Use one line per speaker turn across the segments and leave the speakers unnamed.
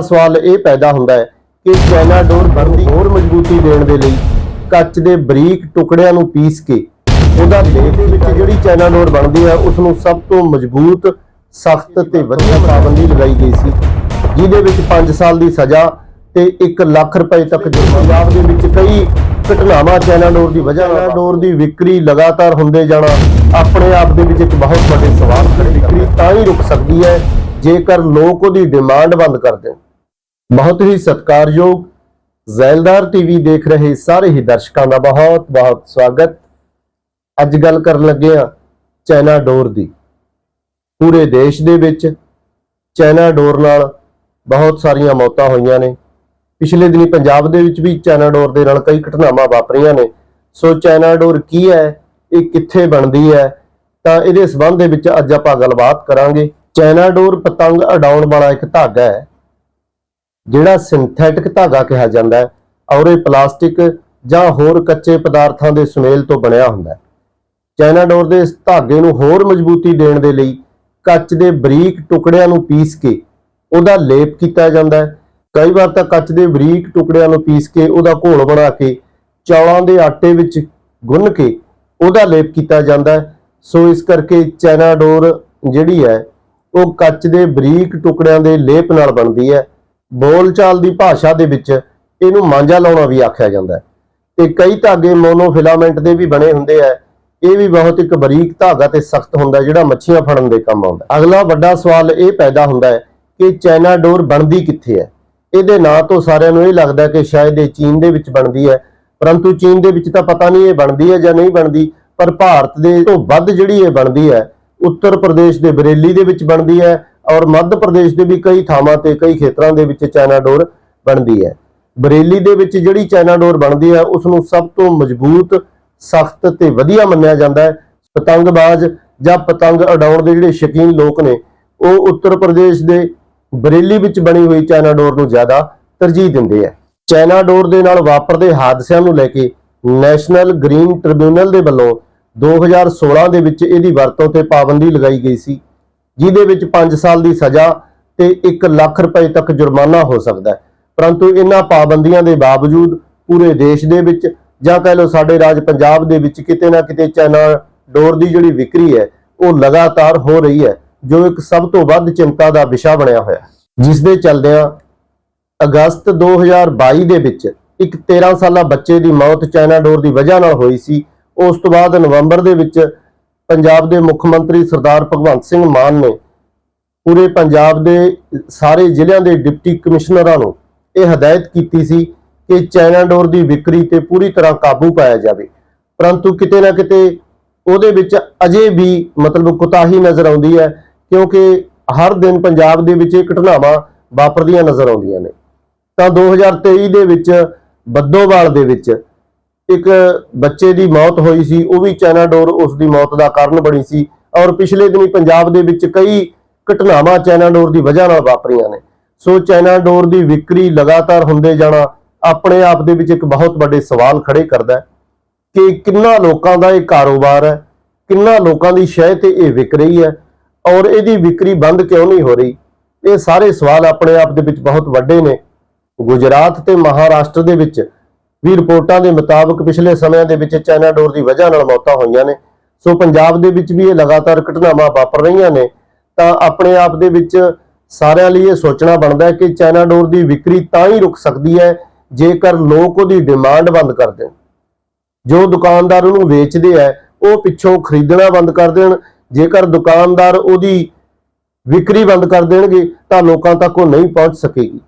ਸਵਾਲ ਇਹ ਪੈਦਾ ਹੁੰਦਾ ਹੈ ਕਿ ਚਾਈਨਾ ਡੋਰ ਬਣਦੀ ਹੋਰ ਮਜ਼ਬੂਤੀ ਦੇਣ ਦੇ ਲਈ ਕੱਚ ਦੇ ਬਰੀਕ ਟੁਕੜਿਆਂ ਨੂੰ ਪੀਸ ਕੇ ਉਹਦਾ ਲੇਪ ਦੇ ਵਿੱਚ ਜਿਹੜੀ ਚਾਈਨਾ ਡੋਰ ਬਣਦੀ ਹੈ ਉਸ ਨੂੰ ਸਭ ਤੋਂ ਮਜ਼ਬੂਤ, ਸਖਤ ਤੇ ਵਧੀਆ ਪਾਬੰਦੀ ਲਗਾਈ ਗਈ ਸੀ, ਜਿਹਦੇ ਵਿੱਚ 5 ਸਾਲ ਦੀ ਸਜ਼ਾ ਤੇ 1 ਲੱਖ ਰੁਪਏ ਤੱਕ ਜੁਰਮਾਨਾ ਪੰਜਾਬ ਦੇ ਵਿੱਚ ਕਈ ਘਟਨਾਵਾਂ ਚਾਈਨਾ ਡੋਰ ਦੀ ਵਜ੍ਹਾ ਨਾਲ ਡੋਰ ਦੀ ਵਿਕਰੀ ਲਗਾਤਾਰ ਹੁੰਦੇ ਜਾਣਾ, ਆਪਣੇ ਆਪ ਦੇ ਵਿੱਚ ਇੱਕ ਬਹੁਤ ਵੱਡੇ ਸਵਾਲ ਖੜੇ ਵਿਕਰੀ ਤਾਂ ਹੀ ਰੁਕ ਸਕਦੀ ਹੈ ਜੇਕਰ ਲੋਕ ਉਹਦੀ ਡਿਮਾਂਡ ਬੰਦ ਕਰ ਦੇਣ। ਬਹੁਤ ਹੀ ਸਤਿਕਾਰਯੋਗ ਜ਼ੈਲਦਾਰ ਟੀਵੀ ਦੇਖ ਰਹੇ ਸਾਰੇ ਹੀ ਦਰਸ਼ਕਾਂ ਦਾ ਬਹੁਤ ਬਹੁਤ ਸਵਾਗਤ। ਅੱਜ ਗੱਲ ਕਰਨ ਲੱਗੇ ਆ ਚਾਈਨਾ ਡੋਰ ਦੀ। ਪੂਰੇ ਦੇਸ਼ ਦੇ ਵਿੱਚ ਚਾਈਨਾ ਡੋਰ ਨਾਲ ਬਹੁਤ ਸਾਰੀਆਂ ਮੌਤਾਂ ਹੋਈਆਂ ਨੇ। ਪਿਛਲੇ ਦਿਨੀ ਪੰਜਾਬ ਦੇ ਵਿੱਚ ਵੀ ਚਾਈਨਾ ਡੋਰ ਦੇ ਨਾਲ ਕਈ ਘਟਨਾਵਾਂ ਵਾਪਰੀਆਂ ਨੇ। ਸੋ ਚਾਈਨਾ ਡੋਰ ਕੀ ਹੈ, ਇਹ ਕਿੱਥੇ ਬਣਦੀ ਹੈ? ਤਾਂ ਇਹਦੇ ਸਬੰਧ ਦੇ ਵਿੱਚ ਅੱਜ ਆਪਾਂ ਗੱਲਬਾਤ ਕਰਾਂਗੇ। ਚਾਈਨਾ ਡੋਰ ਪਤੰਗ ਉਡਾਉਣ ਵਾਲਾ ਇੱਕ ਧਾਗਾ ਹੈ। ਜਿਹੜਾ ਸਿੰਥੈਟਿਕ ਧਾਗਾ ਕਿਹਾ ਜਾਂਦਾ ਹੈ, ਔਰ ਇਹ ਪਲਾਸਟਿਕ ਜਾਂ ਹੋਰ ਕੱਚੇ ਪਦਾਰਥਾਂ ਦੇ ਸੁਮੇਲ ਤੋਂ ਬਣਿਆ ਹੁੰਦਾ ਹੈ। ਚਾਈਨਾ ਡੋਰ ਦੇ ਇਸ ਧਾਗੇ ਨੂੰ ਹੋਰ ਮਜ਼ਬੂਤੀ ਦੇਣ ਦੇ ਲਈ ਕੱਚ ਦੇ ਬਰੀਕ ਟੁਕੜਿਆਂ ਨੂੰ ਪੀਸ ਕੇ ਉਹਦਾ ਲੇਪ ਕੀਤਾ ਜਾਂਦਾ ਹੈ। ਕਈ ਵਾਰ ਤਾਂ ਕੱਚ ਦੇ ਬਰੀਕ ਟੁਕੜਿਆਂ ਨੂੰ ਪੀਸ ਕੇ ਉਹਦਾ ਘੋਲ ਬਣਾ ਕੇ ਚੌਲਾਂ ਦੇ ਆਟੇ ਵਿੱਚ ਗੁੰਨ ਕੇ ਉਹਦਾ ਲੇਪ ਕੀਤਾ ਜਾਂਦਾ ਹੈ। ਸੋ ਇਸ ਕਰਕੇ ਚਾਈਨਾ ਡੋਰ ਜਿਹੜੀ ਹੈ, ਉਹ ਕੱਚ ਦੇ ਬਰੀਕ ਟੁਕੜਿਆਂ ਦੇ ਲੇਪ ਨਾਲ ਬਣਦੀ ਹੈ। ਬੋਲਚਾਲ ਦੀ ਭਾਸ਼ਾ ਦੇ ਵਿੱਚ ਇਹਨੂੰ ਮਾਂਜਾ ਲਾਉਣਾ ਵੀ ਆਖਿਆ ਜਾਂਦਾ ਹੈ। ਤੇ ਕਈ ਧਾਗੇ ਮੋਨੋਫਿਲਾਮੈਂਟ ਦੇ ਵੀ ਬਣੇ ਹੁੰਦੇ ਆ। ਇਹ ਵੀ ਬਹੁਤ ਇੱਕ ਬਰੀਕ ਧਾਗਾ ਤੇ ਸਖਤ ਹੁੰਦਾ ਜਿਹੜਾ ਮੱਛੀਆਂ ਫੜਨ ਦੇ ਕੰਮ ਆਉਂਦਾ ਅਗਲਾ ਵੱਡਾ ਸਵਾਲ ਇਹ ਪੈਦਾ ਹੁੰਦਾ ਹੈ ਕਿ ਚਾਈਨਾ ਡੋਰ ਬਣਦੀ ਕਿੱਥੇ ਹੈ? ਇਹਦੇ ਨਾਂ ਤੋਂ ਸਾਰਿਆਂ ਨੂੰ ਇਹ ਲੱਗਦਾ ਕਿ ਸ਼ਾਇਦ ਇਹ ਚੀਨ ਦੇ ਵਿੱਚ ਬਣਦੀ ਹੈ। ਪਰੰਤੂ ਚੀਨ ਦੇ ਵਿੱਚ ਤਾਂ ਪਤਾ ਨਹੀਂ ਇਹ ਬਣਦੀ ਹੈ ਜਾਂ ਨਹੀਂ ਬਣਦੀ, ਪਰ ਭਾਰਤ ਦੇ ਤੋਂ ਵੱਧ ਜਿਹੜੀ ਇਹ ਬਣਦੀ ਹੈ, ਉੱਤਰ ਪ੍ਰਦੇਸ਼ ਦੇ ਬਰੇਲੀ ਦੇ ਵਿੱਚ ਬਣਦੀ ਹੈ। ਔਰ ਮੱਧ ਪ੍ਰਦੇਸ਼ ਦੇ ਵੀ ਕਈ ਥਾਵਾਂ ਤੇ, ਕਈ ਖੇਤਰਾਂ ਦੇ ਵਿੱਚ ਚਾਈਨਾ ਡੋਰ ਬਣਦੀ ਹੈ। ਬਰੇਲੀ ਦੇ ਵਿੱਚ ਜਿਹੜੀ ਚਾਈਨਾ ਡੋਰ ਬਣਦੀ ਹੈ ਉਸ ਨੂੰ ਸਭ ਤੋਂ ਮਜ਼ਬੂਤ, ਸਖਤ ਤੇ ਵਧੀਆ ਮੰਨਿਆ ਜਾਂਦਾ ਹੈ। ਪਤੰਗਬਾਜ਼ ਜਾਂ ਪਤੰਗ ਉਡਾਉਣ ਦੇ ਜਿਹੜੇ ਸ਼ੌਕੀਨ ਲੋਕ ਨੇ, ਉਹ ਉੱਤਰ ਪ੍ਰਦੇਸ਼ ਦੇ ਬਰੇਲੀ ਵਿੱਚ ਬਣੀ ਹੋਈ ਚਾਈਨਾ ਡੋਰ ਨੂੰ ਜ਼ਿਆਦਾ ਤਰਜੀਹ ਦਿੰਦੇ ਆ ਚਾਈਨਾ ਡੋਰ ਦੇ ਨਾਲ ਵਾਪਰਦੇ ਹਾਦਸਿਆਂ ਨੂੰ ਲੈ ਕੇ ਨੈਸ਼ਨਲ ਗ੍ਰੀਨ ਟ੍ਰਿਬਿਊਨਲ ਦੇ ਵੱਲੋਂ 2016 ਦੇ ਵਿੱਚ ਇਹਦੀ ਵਰਤੋਂ ਤੇ ਪਾਬੰਦੀ ਲਗਾਈ ਗਈ ਸੀ। ਜਿਹਦੇ ਵਿੱਚ 5 ਸਾਲ ਦੀ ਸਜ਼ਾ ਤੇ 1 ਲੱਖ ਰੁਪਏ ਤੱਕ ਜੁਰਮਾਨਾ ਹੋ ਸਕਦਾ ਹੈ। ਪਰੰਤੂ ਇਹਨਾਂ ਪਾਬੰਦੀਆਂ ਦੇ ਬਾਵਜੂਦ ਪੂਰੇ ਦੇਸ਼ ਦੇ ਵਿੱਚ ਜਾਂ ਕਹਿ ਲਓ ਸਾਡੇ ਰਾਜ ਪੰਜਾਬ ਦੇ ਵਿੱਚ ਕਿਤੇ ਨਾ ਕਿਤੇ ਚਾਈਨਾ ਡੋਰ ਦੀ ਜਿਹੜੀ ਵਿਕਰੀ ਹੈ, ਉਹ ਲਗਾਤਾਰ ਹੋ ਰਹੀ ਹੈ, ਜੋ ਇੱਕ ਸਭ ਤੋਂ ਵੱਧ ਚਿੰਤਾ ਦਾ ਵਿਸ਼ਾ ਬਣਿਆ ਹੋਇਆ ਹੈ। ਜਿਸ ਦੇ ਚੱਲਦਿਆਂ ਅਗਸਤ 2022 ਦੇ ਵਿੱਚ ਇੱਕ 13 ਸਾਲਾ ਬੱਚੇ ਦੀ ਮੌਤ ਚਾਈਨਾ ਡੋਰ ਦੀ ਵਜ੍ਹਾ ਨਾਲ ਹੋਈ ਸੀ। ਉਸ ਤੋਂ ਬਾਅਦ ਨਵੰਬਰ ਦੇ ਵਿੱਚ ਪੰਜਾਬ ਦੇ ਮੁੱਖ ਮੰਤਰੀ ਸਰਦਾਰ ਭਗਵੰਤ ਸਿੰਘ ਮਾਨ ਨੇ ਪੂਰੇ ਪੰਜਾਬ ਦੇ ਸਾਰੇ ਜ਼ਿਲ੍ਹਿਆਂ ਦੇ ਡਿਪਟੀ ਕਮਿਸ਼ਨਰਾਂ ਨੂੰ ਇਹ ਹਦਾਇਤ ਕੀਤੀ ਸੀ ਕਿ ਚਾਈਨਾ ਡੋਰ ਦੀ ਵਿਕਰੀ ਤੇ ਪੂਰੀ ਤਰ੍ਹਾਂ ਕਾਬੂ ਪਾਇਆ ਜਾਵੇ। ਪਰੰਤੂ ਕਿਤੇ ਨਾ ਕਿਤੇ ਉਹਦੇ ਵਿੱਚ ਅਜੇ ਵੀ ਮਤਲਬ ਕੁਤਾਹੀ ਨਜ਼ਰ ਆਉਂਦੀ ਹੈ, ਕਿਉਂਕਿ ਹਰ ਦਿਨ ਪੰਜਾਬ ਦੇ ਵਿੱਚ ਇਹ ਘਟਨਾਵਾਂ ਵਾਪਰਦੀਆਂ ਨਜ਼ਰ ਆਉਂਦੀਆਂ ਨੇ। ਤਾਂ 2023 ਦੇ ਵਿੱਚ, ਬੱਦੋਵਾਲ ਦੇ ਵਿੱਚ ਇੱਕ ਬੱਚੇ ਦੀ ਮੌਤ ਹੋਈ ਸੀ, ਉਹ ਵੀ ਚੈਨਾਡੋਰ ਡੋਰ ਉਸ ਦੀ ਮੌਤ ਦਾ ਕਾਰਨ ਬਣੀ ਸੀ ਔਰ ਪਿਛਲੇ ਦਿਨੀ ਪੰਜਾਬ ਦੇ ਵਿੱਚ ਕਈ ਘਟਨਾਵਾਂ ਚੈਨਾਡੋਰ ਦੀ ਵਜ੍ਹਾ ਨਾਲ ਵਾਪਰੀਆਂ ਨੇ। ਸੋ ਚਾਈਨਾ ਦੀ ਵਿਕਰੀ ਲਗਾਤਾਰ ਹੁੰਦੇ ਜਾਣਾ ਆਪਣੇ ਆਪ ਦੇ ਵਿੱਚ ਇੱਕ ਬਹੁਤ ਵੱਡੇ ਸਵਾਲ ਖੜੇ ਕਰਦਾ ਕਿ ਕਿੰਨਾ ਲੋਕਾਂ ਦਾ ਇਹ ਕਾਰੋਬਾਰ ਹੈ, ਕਿੰਨਾ ਲੋਕਾਂ ਦੀ ਸ਼ਹਿ ਤੇ ਇਹ ਵਿਕ ਰਹੀ ਹੈ ਔਰ ਇਹਦੀ ਵਿਕਰੀ ਬੰਦ ਕਿਉਂ ਨਹੀਂ ਹੋ ਰਹੀ? ਇਹ ਸਾਰੇ ਸਵਾਲ ਆਪਣੇ ਆਪ ਦੇ ਵਿੱਚ ਬਹੁਤ ਵੱਡੇ ਨੇ। ਗੁਜਰਾਤ ਤੇ ਮਹਾਰਾਸ਼ਟਰ ਦੇ ਵਿੱਚ ਵੀ ਰਿਪੋਰਟਾਂ ਦੇ ਮੁਤਾਬਕ ਪਿਛਲੇ ਸਮਿਆਂ ਦੇ ਵਿੱਚ ਚਾਈਨਾ ਡੋਰ ਦੀ ਵਜ੍ਹਾ ਨਾਲ ਮੌਤਾਂ ਹੋਈਆਂ ਨੇ। ਸੋ ਪੰਜਾਬ ਦੇ ਵਿੱਚ ਵੀ ਇਹ ਲਗਾਤਾਰ ਘਟਨਾਵਾਂ ਵਾਪਰ ਰਹੀਆਂ ਨੇ। ਤਾਂ ਆਪਣੇ ਆਪ ਦੇ ਵਿੱਚ ਸਾਰਿਆਂ ਲਈ ਇਹ ਸੋਚਣਾ ਬਣਦਾ ਹੈ ਕਿ ਚਾਈਨਾ ਡੋਰ ਦੀ ਵਿਕਰੀ ਤਾਂ ਹੀ ਰੁਕ ਸਕਦੀ ਹੈ, ਜੇਕਰ ਲੋਕ ਉਹਦੀ ਡਿਮਾਂਡ ਬੰਦ ਕਰ ਦੇਣ। ਜੋ ਦੁਕਾਨਦਾਰ ਉਹਨੂੰ ਵੇਚਦੇ ਆ, ਉਹ ਪਿੱਛੋਂ ਖਰੀਦਣਾ ਬੰਦ ਕਰ ਦੇਣ। ਜੇਕਰ ਦੁਕਾਨਦਾਰ ਉਹਦੀ ਵਿਕਰੀ ਬੰਦ ਕਰ ਦੇਣਗੇ, ਤਾਂ ਲੋਕਾਂ ਤੱਕ ਉਹ ਨਹੀਂ ਪਹੁੰਚ ਸਕੇਗੀ।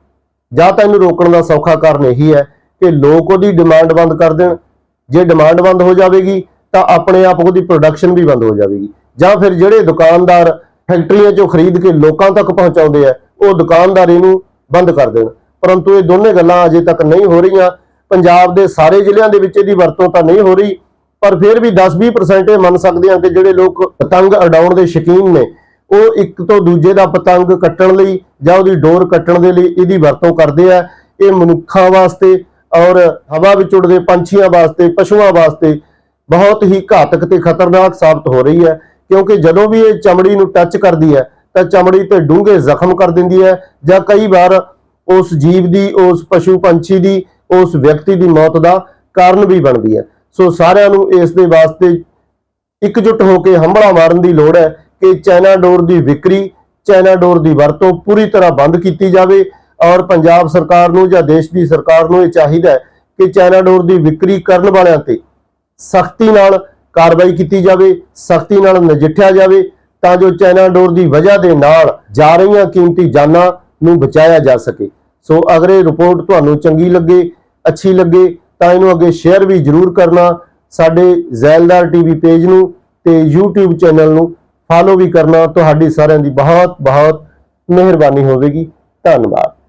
ਜਾਂ ਤਾਂ ਇਹਨੂੰ ਰੋਕਣ ਦਾ ਸੌਖਾ ਕਾਰਨ ਇਹੀ ਹੈ ਕਿ ਲੋਕ ਉਹਦੀ ਡਿਮਾਂਡ ਬੰਦ ਕਰ ਦੇਣ। ਜੇ ਡਿਮਾਂਡ ਬੰਦ ਹੋ ਜਾਵੇਗੀ, ਤਾਂ ਆਪਣੇ ਆਪ ਉਹਦੀ ਪ੍ਰੋਡਕਸ਼ਨ ਵੀ ਬੰਦ ਹੋ ਜਾਵੇਗੀ। ਜਾਂ ਫਿਰ ਜਿਹੜੇ ਦੁਕਾਨਦਾਰ ਫੈਕਟਰੀਆਂ ਚੋਂ ਖਰੀਦ ਕੇ ਲੋਕਾਂ ਤੱਕ ਪਹੁੰਚਾਉਂਦੇ ਆ, ਉਹ ਦੁਕਾਨਦਾਰੀ ਨੂੰ ਬੰਦ ਕਰ ਦੇਣ। ਪਰੰਤੂ ਇਹ ਦੋਨੇ ਗੱਲਾਂ ਅਜੇ ਤੱਕ ਨਹੀਂ ਹੋ ਰਹੀਆਂ। ਪੰਜਾਬ ਦੇ ਸਾਰੇ ਜ਼ਿਲ੍ਹਿਆਂ ਦੇ ਵਿੱਚ ਇਹਦੀ ਵਰਤੋਂ ਤਾਂ ਨਹੀਂ ਹੋ ਰਹੀ, ਪਰ ਫਿਰ ਵੀ 10-20% ਇਹ ਮੰਨ ਸਕਦੇ ਹਾਂ ਕਿ ਜਿਹੜੇ ਲੋਕ ਪਤੰਗ ਉਡਾਉਣ ਦੇ ਸ਼ੌਕੀਨ ਨੇ, ਉਹ ਇੱਕ ਤੋਂ ਦੂਜੇ ਦਾ ਪਤੰਗ ਕੱਟਣ ਲਈ ਜਾਂ ਉਹਦੀ ਡੋਰ ਕੱਟਣ ਦੇ ਲਈ ਇਹਦੀ ਵਰਤੋਂ ਕਰਦੇ ਆ। ਇਹ ਮਨੁੱਖਾਂ ਵਾਸਤੇ ਔਰ ਹਵਾ ਵਿੱਚ ਉੱਡਦੇ ਪੰਛੀਆਂ ਵਾਸਤੇ, ਪਸ਼ੂਆਂ ਵਾਸਤੇ ਬਹੁਤ ਹੀ ਘਾਤਕ ਤੇ ਖਤਰਨਾਕ ਸਾਬਤ ਹੋ ਰਹੀ ਹੈ, ਕਿਉਂਕਿ ਜਦੋਂ ਵੀ ਇਹ ਚਮੜੀ ਨੂੰ ਟੱਚ ਕਰਦੀ ਹੈ, ਤਾਂ ਚਮੜੀ ਤੇ ਡੂੰਘੇ ਜ਼ਖਮ ਕਰ ਦਿੰਦੀ ਹੈ ਜਾਂ ਕਈ ਵਾਰ ਉਸ ਜੀਵ ਦੀ, ਉਸ ਪਸ਼ੂ ਪੰਛੀ ਦੀ, ਉਸ ਵਿਅਕਤੀ ਦੀ ਮੌਤ ਦਾ ਕਾਰਨ ਵੀ ਬਣਦੀ ਹੈ। ਸੋ ਸਾਰਿਆਂ ਨੂੰ ਇਸ ਦੇ ਵਾਸਤੇ ਇਕਜੁੱਟ ਹੋ ਕੇ ਹੰਬਲਾ ਮਾਰਨ ਦੀ ਲੋੜ ਹੈ ਕਿ ਚਾਈਨਾ ਡੋਰ ਦੀ ਵਿਕਰੀ ਚਾਈਨਾ ਡੋਰ ਦੀ ਵਰਤੋਂ ਪੂਰੀ ਤਰ੍ਹਾਂ ਬੰਦ ਕੀਤੀ ਜਾਵੇ ਔਰ ਪੰਜਾਬ ਸਰਕਾਰ ਨੂੰ ਜਾਂ ਦੇਸ਼ ਦੀ ਸਰਕਾਰ ਨੂੰ ਇਹ ਚਾਹੀਦਾ ਹੈ ਕਿ ਚਾਈਨਾ ਡੋਰ ਦੀ ਵਿਕਰੀ ਕਰਨ ਵਾਲਿਆਂ ਤੇ ਸਖਤੀ ਨਾਲ ਕਾਰਵਾਈ ਕੀਤੀ ਜਾਵੇ, ਸਖਤੀ ਨਾਲ ਨਜਿੱਠਿਆ ਜਾਵੇ, ਤਾਂ ਜੋ ਚਾਈਨਾ ਡੋਰ ਦੀ ਵਜ੍ਹਾ ਦੇ ਨਾਲ ਜਾ ਰਹੀਆਂ ਕੀਮਤੀ ਜਾਨਾਂ ਨੂੰ ਬਚਾਇਆ ਜਾ ਸਕੇ। ਸੋ ਅਗਰ ਇਹ ਰਿਪੋਰਟ ਤੁਹਾਨੂੰ ਚੰਗੀ ਲੱਗੇ, ਅੱਛੀ ਲੱਗੇ, ਤਾਂ ਇਹਨੂੰ ਅੱਗੇ ਸ਼ੇਅਰ ਵੀ ਜਰੂਰ ਕਰਨਾ ਸਾਡੇ ਜ਼ੈਲਦਾਰ ਟੀਵੀ ਪੇਜ ਨੂੰ ਤੇ YouTube ਚੈਨਲ ਨੂੰ। ਫਾਲੋ ਵੀ ਕਰਨਾ, ਤੁਹਾਡੀ ਸਾਰਿਆਂ ਦੀ ਬਹੁਤ ਬਹੁਤ ਮਿਹਰਬਾਨੀ ਹੋਵੇਗੀ। ਧੰਨਵਾਦ।